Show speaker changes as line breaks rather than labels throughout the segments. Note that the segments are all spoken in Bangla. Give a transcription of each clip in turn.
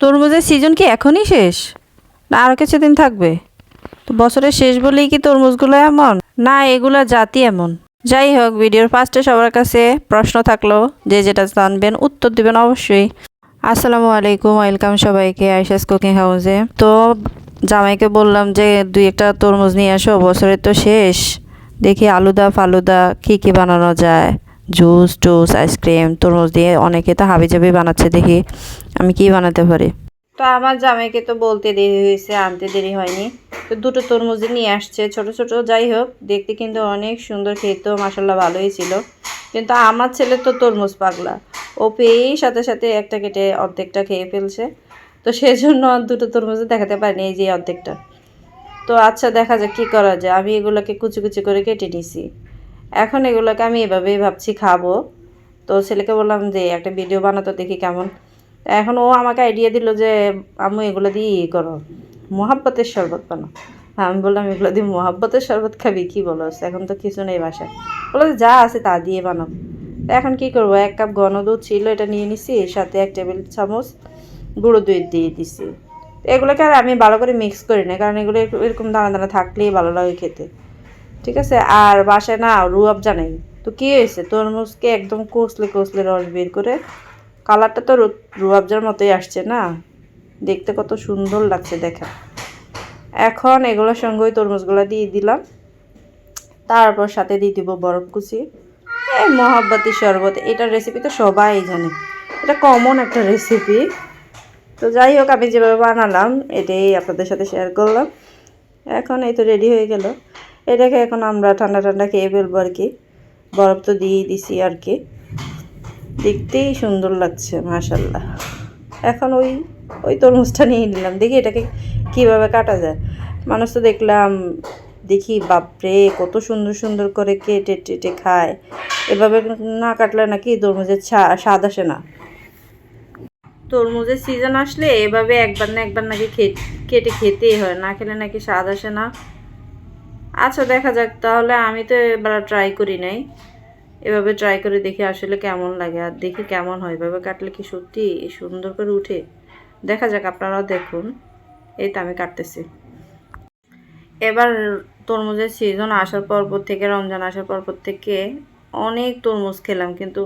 তরমুজের সিজন কি এখনই শেষ? না আরও কিছুদিন থাকবে। তো বছরের শেষ বলেই কি তরমুজগুলো এমন? না, এগুলা জাতি এমন। যাই হোক, ভিডিওর ফার্স্টে সবার কাছে প্রশ্ন থাকল যে যেটা জানবেন, উত্তর দিবেন অবশ্যই। আসসালামু আলাইকুম, ওয়েলকাম সবাইকে আইসাস কুকিং হাউসে। তো জামাইকে বললাম যে, দুই একটা তরমুজ নিয়ে আসো, বছরের তো শেষ। দেখি আলুদা ফালুদা কী কী বানানো যায়? জুস, টুস, আইসক্রিম, তরমুজ দিয়ে অনেকে তো হাবি জাবি বানাচ্ছে দেখি। আমি কি বানাতে পারি? তো আমার জামাইকে তো বলতে দেরি হয়েছে, আনতে দেরি হয়নি। তো দুটো তরমুজ নিয়ে আসছে, ছোট ছোট, যাই হোক, দেখতে কিন্তু অনেক সুন্দর খেতেও মাসাল্লাহ ভালোই ছিল। কিন্তু আমার ছেলে তো তরমুজ পাগলা। ও পেয়েই সাথে সাথে একটা কেটে অর্ধেকটা খেয়ে ফেলছে। তো সেজন্য আর দুটো তরমুজে দেখাতে পারিনি এই যে অর্ধেকটা। তো আচ্ছা দেখা যাক কী করা যায়। আমি এগুলোকে কুচি কুচি করে কেটে নিছি। এখন এগুলোকে আমি এভাবেই ভাবছি খাব। তো ছেলেকে বললাম যে একটা ভিডিও বানাতো দেখি কেমন। এখন ও আমাকে আইডিয়া দিল যে, আম্মু, এগুলো দিয়ে ইয়ে করো। মহাব্বতের শরবত বানাও আমি বললাম, এগুলো দিয়ে মহাব্বতের শরবত খাবি? কি বলো এখন তো কিছু নেই বাসায়। বলো যা আছে তা দিয়ে বানাও। তো এখন কি করব? এক কাপ ঘন দুধ ছিল, এটা নিয়ে নিছি এর সাথে এক টেবিল চামচ গুঁড়ো দুধ দিয়ে দিছি। এগুলোকে আর আমি ভালো করে মিক্স করি না, কারণ এগুলো এরকম দানা দানা থাকলেই ভালো লাগে খেতে। ঠিক আছে? আর বাসায় না রুয়াব জানাই তো কী হয়েছে? তরমুজকে একদম কষলে কষলে রস বের করে কালারটা তো রুয়াবজার মতোই আসছে না? দেখতে কত সুন্দর লাগছে দেখা। এখন এগুলোর সঙ্গে ওই তরমুজগুলো দিয়ে দিলাম। তারপর সাথে দিয়ে দিব বরফ কুচি। এই মহাব্বাতি শরবত, এটার রেসিপি তো সবাই জানে। এটা কমন একটা রেসিপি তো যাই হোক, আমি যেভাবে বানালাম, এটাই আপনাদের সাথে শেয়ার করলাম। এখন এই তো রেডি হয়ে গেল। এটাকে এখন আমরা ঠান্ডা ঠান্ডা খেয়ে ফেলব আর কি। বরফ তো দিয়েই দিছি আর কি। দেখতেই সুন্দর লাগছে মাশাল্লাহ এখন ওই ওই তরমুজটা নিয়ে নিলাম। দেখি এটাকে কীভাবে কাটা যায়। মানুষ তো দেখলাম, দেখি বাপরে, কত সুন্দর সুন্দর করে কেটে টেটে খায়। এভাবে না কাটলে নাকি তরমুজের স্বাদ আসে না। তরমুজের সিজন আসলে এভাবে একবার না একবার নাকি কেটে খেতেই হয়। না খেলে নাকি স্বাদ আসে না। আচ্ছা দেখা যাক। তাহলে আমি তো এবার ট্রাই করি নাই। এভাবে ট্রাই করে দেখি আসলে কেমন লাগে। আর দেখি কেমন হয়। এভাবে কাটলে কি সত্যি? সুন্দর করে উঠে। দেখা যাক, আপনারাও দেখুন। এই তো আমি কাটতেছি। এবার তরমুজের সিজন আসার পর পর থেকে, রমজান আসার পর পর থেকে অনেক তরমুজ খেলাম। কিন্তু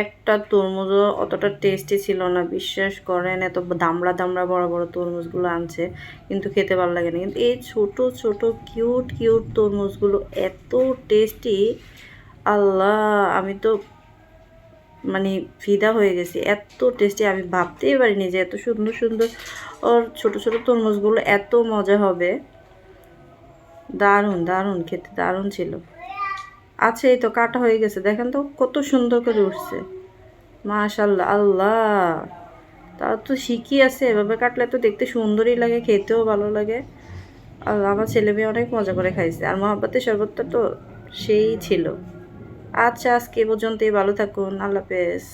একটা তরমুজও অতটা টেস্টি ছিল না, বিশ্বাস করেন, এত দামড়া দামড়া বড় বড় তরমুজগুলো আনছে, কিন্তু খেতে ভালো লাগে না কিন্তু এই ছোট ছোট কিউট কিউট তরমুজগুলো এত টেস্টি আল্লাহ, আমি তো মানে ফিদা হয়ে গেছি, এত টেস্টি আমি ভাবতেই পারিনি যে এত সুন্দর সুন্দর ওর ছোট ছোট তরমুজগুলো এত মজা হবে। দারুণ দারুণ, খেতে দারুণ ছিল। আচ্ছা এই তো কাটা হয়ে গেছে। দেখেন তো কত সুন্দর করে উঠছে। মাশাল্লাহ আল্লাহ। তা তো শিখি আছে, এভাবে কাটলে তো দেখতে সুন্দরই লাগে, খেতেও ভালো লাগে। আর আমার ছেলে মেয়ে অনেক মজা করে খাইছে, আর মহাব্বাতের শরবতটা তো সেই ছিল। আচ্ছা আজকে পর্যন্তই, ভালো থাকুন, আল্লাহ হাফেজ।